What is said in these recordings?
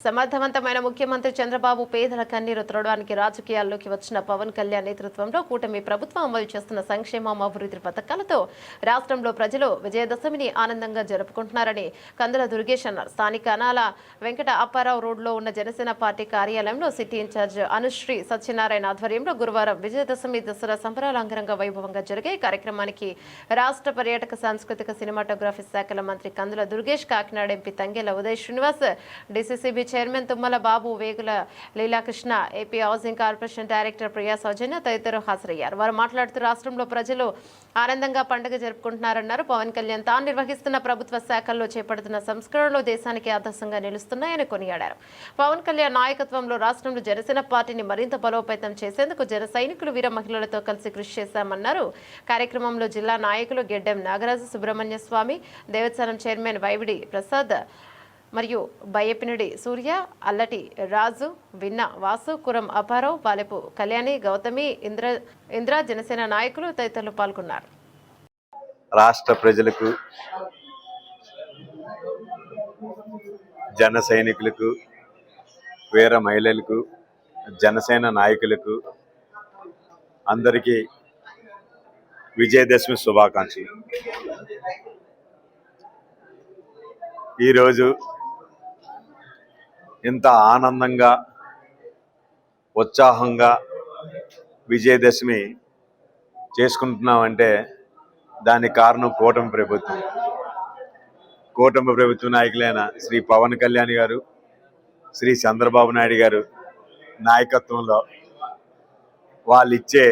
సమర్థవంతమైన ముఖ్యమంత్రి చంద్రబాబు పేదల కన్నీరు తుడడానికి రాజకీయాల్లోకి వచ్చిన పవన్ కళ్యాణ్ నేతృత్వంలో కూటమి ప్రభుత్వం అమలు చేస్తున్న సంక్షేమం అభివృద్ధి పథకాలతో రాష్ట్రంలో ప్రజలు విజయదశమిని ఆనందంగా జరుపుకుంటున్నారని కందుల దుర్గేష్ అన్నారు. స్థానిక అనాల వెంకట అప్పారావు రోడ్లో ఉన్న జనసేన పార్టీ కార్యాలయంలో సిటీ ఇన్ఛార్జ్ అనుశ్రీ సత్యనారాయణ ఆధ్వర్యంలో గురువారం విజయదశమి దసరా సంబరాలు అంగరంగ వైభవంగా జరిగే కార్యక్రమానికి రాష్ట్ర పర్యాటక సాంస్కృతిక సినిమాటోగ్రఫీ శాఖల మంత్రి Kandula Durgesh Kakinada MP Tangella Uday Srinivas DCCB chairman Tummala Babu Vegula Leelakrishna AP housing corporation director Priya Soujanya తదితరులు హాజరయ్యారు. వారు మాట్లాడుతూ రాష్ట్రంలో ప్రజలు ఆనందంగా పండుగ జరుపుకుంటున్నారన్నారు. పవన్ కళ్యాణ్ తాను నిర్వహిస్తున్న ప్రభుత్వ శాఖల్లో చేపడుతున్న సంస్కరణలు దేశానికి ఆదర్శంగా నిలుస్తున్నాయని కొనియాడారు. పవన్ కళ్యాణ్ నాయకత్వంలో రాష్ట్రంలో జనసేన పార్టీని మరింత బలోపేతం చేసేందుకు జన సైనికులు వీర మహిళలతో కలిసి కృషి చేశామన్నారు. కార్యక్రమంలో జిల్లా నాయకులు గెడ్డెం నాగరాజు సుబ్రహ్మణ్య స్వామి దేవస్థానం చైర్మన్ వైవిడి ప్రసాద్ మరియు బయ్యపినుడి సూర్య అల్లటి రాజు విన్న వాసు కురం అపారావు పాలెపు కళ్యాణి గౌతమి ఇంద్ర ఇంద్ర జనసేన నాయకులు తదితరులు పాల్గొన్నారు. రాష్ట్ర ప్రజలకు జన సైనికులకు వీర మహిళలకు జనసేన నాయకులకు అందరికీ విజయదశమి శుభాకాంక్షలు. ఈరోజు ఇంత ఆనందంగా ఉత్సాహంగా విజయదశమి చేసుకుంటున్నామంటే దానికి కారణం కూటమి ప్రభుత్వం. కూటమి ప్రభుత్వ నాయకులైన శ్రీ పవన్ కళ్యాణ్ గారు శ్రీ చంద్రబాబు నాయుడు గారు నాయకత్వంలో వాళ్ళు ఇచ్చే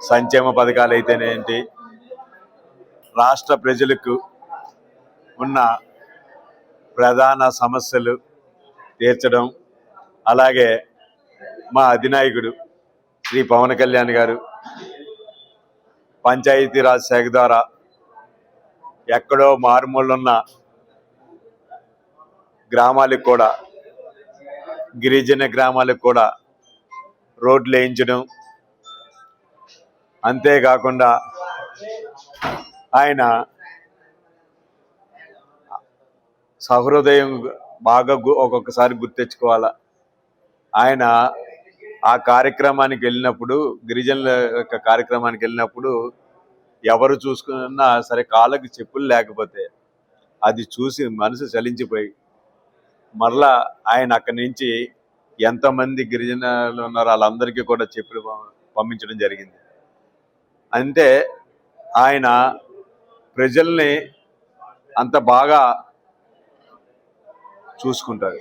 సంక్షేమ పథకాలు అయితేనేంటి రాష్ట్ర ప్రజలకు ఉన్న ప్రధాన సమస్యలు తీర్చడం. అలాగే మా అధినాయకుడు శ్రీ పవన్ కళ్యాణ్ గారు పంచాయతీరాజ్ శాఖ ద్వారా ఎక్కడో మారుమూలన్న గ్రామాలకు కూడా గిరిజన గ్రామాలకు కూడా రోడ్లు వేయించడం. అంతేకాకుండా ఆయన సహృదయం బాగా గు- ఒక్కొక్కసారి గుర్తెచ్చుకోవాలా ఆయన ఆ కార్యక్రమానికి వెళ్ళినప్పుడు గిరిజనుల యొక్క కార్యక్రమానికి వెళ్ళినప్పుడు ఎవరు చూసుకున్నా సరే కాళ్ళకి చెప్పులు లేకపోతే అది చూసి మనసు చలించిపోయి మరలా ఆయన అక్కడి నుంచి ఎంతమంది గిరిజనులు ఉన్నారో వాళ్ళందరికీ కూడా చెప్పులు పం- పంపించడం జరిగింది. అంటే ఆయన ప్రజల్ని అంత బాగా చూసుకుంటారు.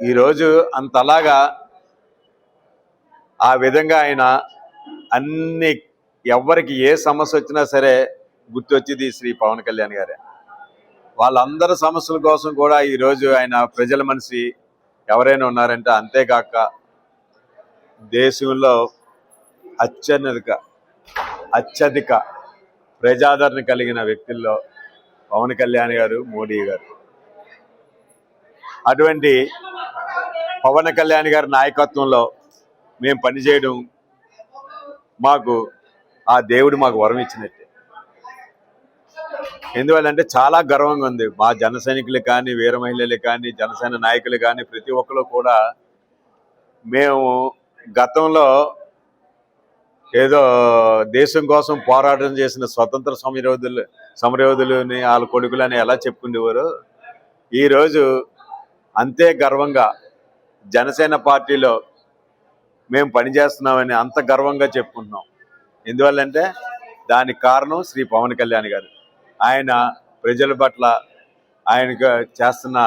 ఈరోజు అంతలాగా ఆ విధంగా ఆయన అన్ని ఎవరికి ఏ సమస్య వచ్చినా సరే గుర్తొచ్చేది శ్రీ పవన్ కళ్యాణ్ గారే. వాళ్ళందరి సమస్యల కోసం కూడా ఈరోజు ఆయన ప్రజల మనిషి ఎవరైనా ఉన్నారంటే అంతేకాక దేశంలో అత్యధిక అత్యధిక ప్రజాదరణ కలిగిన వ్యక్తుల్లో పవన్ కళ్యాణ్ గారు మోడీ గారు. అటువంటి పవన్ కళ్యాణ్ గారి నాయకత్వంలో మేము పనిచేయడం మాకు ఆ దేవుడు మాకు వరం ఇచ్చినట్టే. ఎందువల్లంటే చాలా గర్వంగా ఉంది. మా జన సైనికులు కానీ వీర మహిళలు కానీ జనసేన నాయకులు కానీ ప్రతి ఒక్కరు కూడా మేము గతంలో ఏదో దేశం కోసం పోరాటం చేసిన స్వతంత్ర సమరయోధులు సమరయోధులని వాళ్ళ కొడుకులని ఎలా చెప్పుకునేవారు? ఈరోజు అంతే గర్వంగా జనసేన పార్టీలో మేము పనిచేస్తున్నామని అంత గర్వంగా చెప్పుకుంటున్నాం. ఎందువల్లంటే దానికి కారణం శ్రీ పవన్ కళ్యాణ్ గారు. ఆయన ప్రజల పట్ల ఆయన చేస్తున్న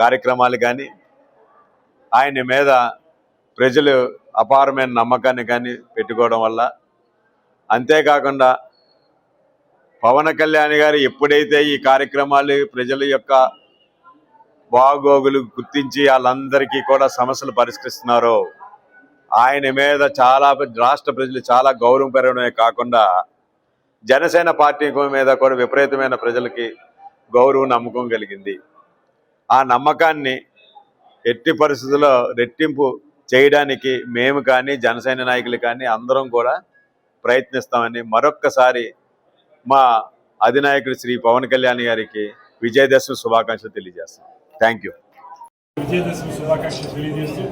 కార్యక్రమాలు కానీ ఆయన మీద ప్రజలు అపారమైన నమ్మకాన్ని కానీ పెట్టుకోవడం వల్ల అంతేకాకుండా పవన్ కళ్యాణ్ గారు ఎప్పుడైతే ఈ కార్యక్రమాలు ప్రజల యొక్క బాగోగులు గుర్తించి వాళ్ళందరికీ కూడా సమస్యలు పరిష్కరిస్తున్నారు. ఆయన మీద చాలా రాష్ట్ర ప్రజలు చాలా గౌరవం పెరగడమే కాకుండా జనసేన పార్టీ మీద కూడా విపరీతమైన ప్రజలకి గౌరవం నమ్మకం కలిగింది. ఆ నమ్మకాన్ని ఎట్టి పరిస్థితుల్లో రెట్టింపు చేయడానికి మేము కానీ జనసేన నాయకులు కానీ అందరం కూడా ప్రయత్నిస్తామని మరొక్కసారి మా అధినాయకుడు శ్రీ పవన్ కళ్యాణ్ గారికి విజయదశమి శుభాకాంక్షలు తెలియజేస్తాం థ్యాంక్ యూ విజయదశమి శుభాకాంక్షలు తెలియజేస్తూ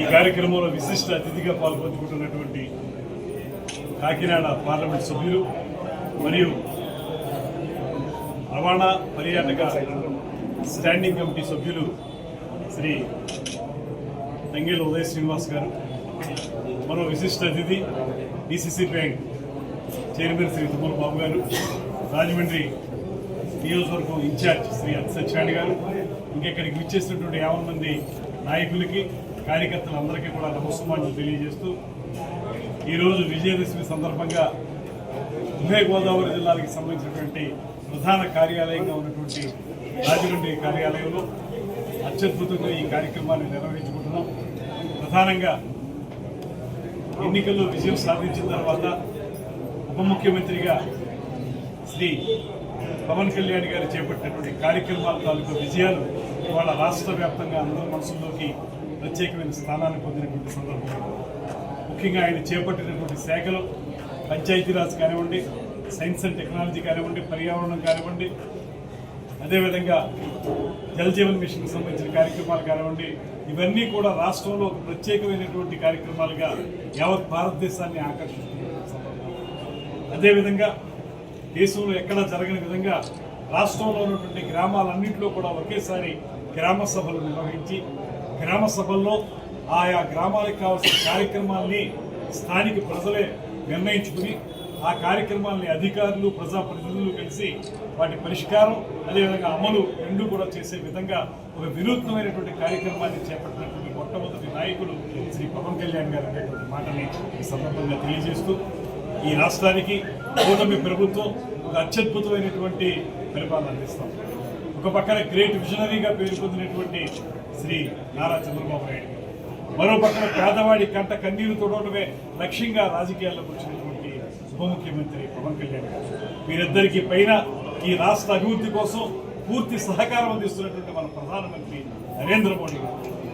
ఈ కార్యక్రమంలో విశిష్ట అతిథిగా పాల్పంచుకుంటున్నటువంటి కాకినాడ పార్లమెంట్ సభ్యులు మరియు రవాణా పర్యాటక స్టాండింగ్ కమిటీ సభ్యులు శ్రీ తంగేలు ఉదయ శ్రీనివాస్ గారు మరో విశిష్ట అతిథి DCC bank chairman Shri Tummala Babu garu Rajahmundry నియోజకవర్గం ఇన్ఛార్జ్ శ్రీ అతి సత్యనారాయణ గారు ఇంకా ఇక్కడికి విచ్చేసినటువంటి యాభై మంది నాయకులకి కార్యకర్తలందరికీ కూడా నమస్కారాలు తెలియజేస్తూ ఈరోజు విజయదశమి సందర్భంగా ఉభయ గోదావరి జిల్లాలకు సంబంధించినటువంటి ప్రధాన కార్యాలయంగా ఉన్నటువంటి రాజమండ్రి కార్యాలయంలో అత్యద్భుతంగా ఈ కార్యక్రమాన్ని నిర్వహించుకుంటున్నాం. ప్రధానంగా ఎన్నికల్లో విజయం సాధించిన తర్వాత ఉప ముఖ్యమంత్రిగా శ్రీ పవన్ కళ్యాణ్ గారు చేపట్టినటువంటి కార్యక్రమాల తాలూకు విజయాలు ఇవాళ రాష్ట్ర వ్యాప్తంగా అందరి మనసుల్లోకి ప్రత్యేకమైన స్థానాన్ని పొందినటువంటి సందర్భం ముఖ్యంగా ఆయన చేపట్టినటువంటి శాఖలు పంచాయతీరాజ్ కానివ్వండి సైన్స్ అండ్ టెక్నాలజీ కానివ్వండి పర్యావరణం కానివ్వండి అదేవిధంగా జలజీవన్ మిషన్కి సంబంధించిన కార్యక్రమాలు కానివ్వండి ఇవన్నీ కూడా రాష్ట్రంలో ఒక ప్రత్యేకమైనటువంటి కార్యక్రమాలుగా యావత్ భారతదేశాన్ని ఆకర్షిస్తున్నాయి అదేవిధంగా దేశంలో ఎక్కడా జరగని విధంగా రాష్ట్రంలో ఉన్నటువంటి గ్రామాలన్నింటిలో కూడా ఒకేసారి గ్రామ సభలు నిర్వహించి గ్రామ సభల్లో ఆయా గ్రామాలకు కావాల్సిన కార్యక్రమాల్ని స్థానిక ప్రజలే నిర్ణయించుకుని ఆ కార్యక్రమాల్ని అధికారులు ప్రజాప్రతినిధులు కలిసి వాటి పరిష్కారం అదేవిధంగా అమలు రెండు కూడా చేసే విధంగా ఒక వినూత్నమైనటువంటి కార్యక్రమాన్ని చేపట్టినటువంటి మొట్టమొదటి నాయకులు శ్రీ పవన్ కళ్యాణ్ గారు అనేటువంటి మాటని ఈ సందర్భంగా తెలియజేస్తూ ఈ రాష్ట్రానికి కూటమి ప్రభుత్వం ఒక అత్యద్భుతమైనటువంటి పరిపాలన అందిస్తాం. ఒక పక్కన గ్రేట్ విజనరీగా పేరు పొందినటువంటి శ్రీ నారా చంద్రబాబు నాయుడు మరో పక్కన పేదవాడి కంట కన్నీరు తొడవడమే లక్ష్యంగా రాజకీయాల్లోకి వచ్చినటువంటి ఉప ముఖ్యమంత్రి పవన్ కళ్యాణ్ గారు. వీరిద్దరికీ పైన ఈ రాష్ట్ర అభివృద్ధి కోసం పూర్తి సహకారం అందిస్తున్నటువంటి మన ప్రధానమంత్రి నరేంద్ర మోడీ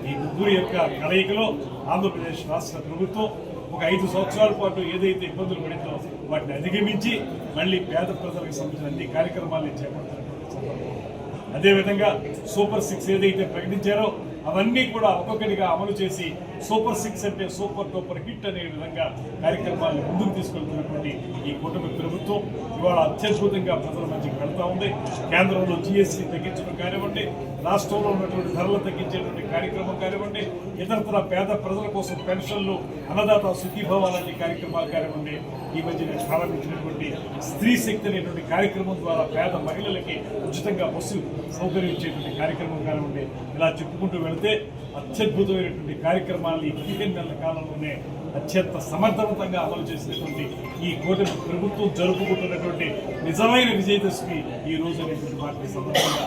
ఈ ముగ్గురు యొక్క కలయికలో ఆంధ్రప్రదేశ్ రాష్ట్ర ప్రభుత్వం ఒక ఐదు సంవత్సరాల పాటు ఏదైతే ఇబ్బందులు పడిందో వాటిని అధిగమించి మళ్ళీ పేద ప్రజలకు సంబంధించిన అన్ని కార్యక్రమాలను చేపడుతున్నటువంటి సందర్భం అదేవిధంగా సూపర్ సిక్స్ ఏదైతే ప్రకటించారో అవన్నీ కూడా ఒక్కొక్కటిగా అమలు చేసి సూపర్ సిక్స్ అంటే సూపర్ డూపర్ హిట్ అనే విధంగా కార్యక్రమాలను ముందుకు తీసుకెళ్తున్నటువంటి ఈ కూటమి ప్రభుత్వం ఇవాళ అత్యద్భుతంగా ప్రజల మధ్యకి వెళ్తూ ఉంది. కేంద్రంలో జిఎస్టీ తగ్గించడం కానివ్వండి రాష్ట్రంలో ఉన్నటువంటి ధరలు తగ్గించేటువంటి కార్యక్రమం కానివ్వండి ఇతరతర పేద ప్రజల కోసం పెన్షన్లు అన్నదాత సుఖీభవ లాంటి కార్యక్రమాలు కానివ్వండి ఈ మధ్యన ప్రారంభించినటువంటి స్త్రీ శక్తి అనేటువంటి కార్యక్రమం ద్వారా పేద మహిళలకి ఉచితంగా బస్సు సౌకర్యం ఇచ్చేటువంటి కార్యక్రమం కానివ్వండి ఇలా చెప్పుకుంటూ వెళితే అత్యద్భుతమైనటువంటి కార్యక్రమాలను ఈ పదిహేను నెలల కాలంలోనే అత్యంత సమర్థవంతంగా అమలు చేసినటువంటి ఈ కూటమి ప్రభుత్వం జరుపుకుంటున్నటువంటి నిజమైన విజయదశమి ఈ రోజు అనేటువంటి వాటిని సందర్భంగా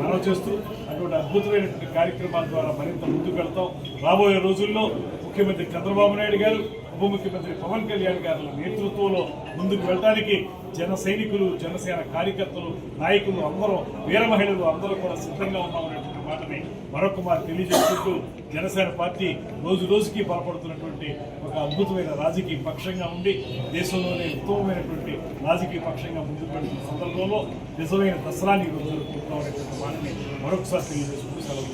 మేము చేస్తూ అటువంటి అద్భుతమైనటువంటి కార్యక్రమాల ద్వారా మరింత ముందుకు వెళ్తాం. రాబోయే రోజుల్లో ముఖ్యమంత్రి చంద్రబాబు నాయుడు గారు ఉప ముఖ్యమంత్రి పవన్ కళ్యాణ్ గారి నేతృత్వంలో ముందుకు వెళ్ళడానికి జన సైనికులు జనసేన కార్యకర్తలు నాయకులు అందరూ వీర మహిళలు అందరూ కూడా సిద్ధంగా ఉన్నామని మాటని మరొక మారు తెలియజేసుకుంటూ జనసేన పార్టీ రోజు రోజుకి బలపడుతున్నటువంటి ఒక అద్భుతమైన రాజకీయ పక్షంగా ఉండి దేశంలోనే ఉత్తమమైనటువంటి రాజకీయ పక్షంగా ముందుకు పెడుతున్న సందర్భంలో నిజమైన దసరాన్ని ఈరోజు జరుపుకుంటున్నాం అనేటువంటి మాటని మరొకసారి తెలియజేసుకుంటూ సెలవు